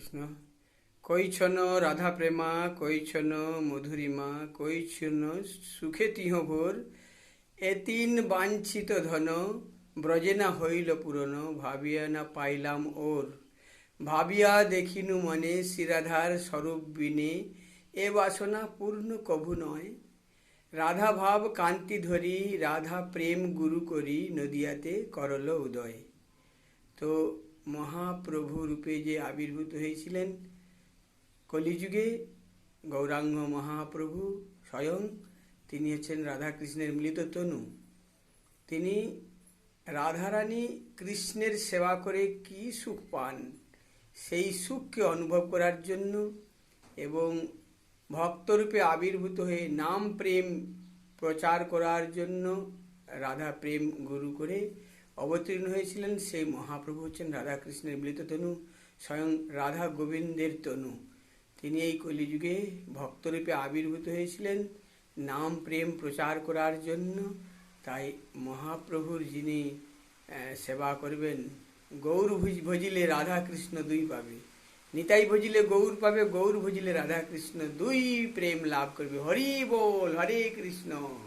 কৃষ্ণ। কৈছন রাধা প্রেমা, কৈছন মধুরিমা, কৈছন সুখে তিহ ভোর। এ তিন বাঞ্ছিত ধন ব্রজে না হইল পূরণ ভাবিয়া না পাইলাম ওর। ভাবিয়া দেখিনু মনে শ্রীরাধার স্বরূপ বিনে, এ বাসনা পূর্ণ কভু নয়। রাধা ভাব কান্তি ধরি, রাধা প্রেম গুরু করি, নদিয়াতে করল উদয়। তো মহাপ্রভু রূপে যে আবির্ভূত হয়েছিলেন, কলিযুগে গৌরাঙ্গ মহাপ্রভু স্বয়ং, তিনি হচ্ছেন রাধাকৃষ্ণের মিলিত তনু। তিনি রাধারানী কৃষ্ণের সেবা করে কি সুখ পান, সেই সুখকে অনুভব করার জন্য এবং ভক্তরূপে আবির্ভূত হয়ে নাম প্রেম প্রচার করার জন্য রাধা প্রেম গুরু করে অবতীর্ণ হয়েছিলেন সেই মহাপ্রভু হচ্ছেন রাধাকৃষ্ণের মিলিত তনু, স্বয়ং রাধা গোবিন্দের তনু। তিনি এই কলিযুগে ভক্তরূপে আবির্ভূত হয়েছিলেন, নাম প্রেম প্রচার করার জন্য। তাই মহাপ্রভুর যিনি সেবা করবেন, গৌর ভুজ- ভজিলে রাধা কৃষ্ণ দুই পাবে। নিতাই ভজিলে গৌর পাবে, গৌর ভজিলে রাধা কৃষ্ণ দুই প্রেম লাভ করবে। হরি বল, হরে কৃষ্ণ।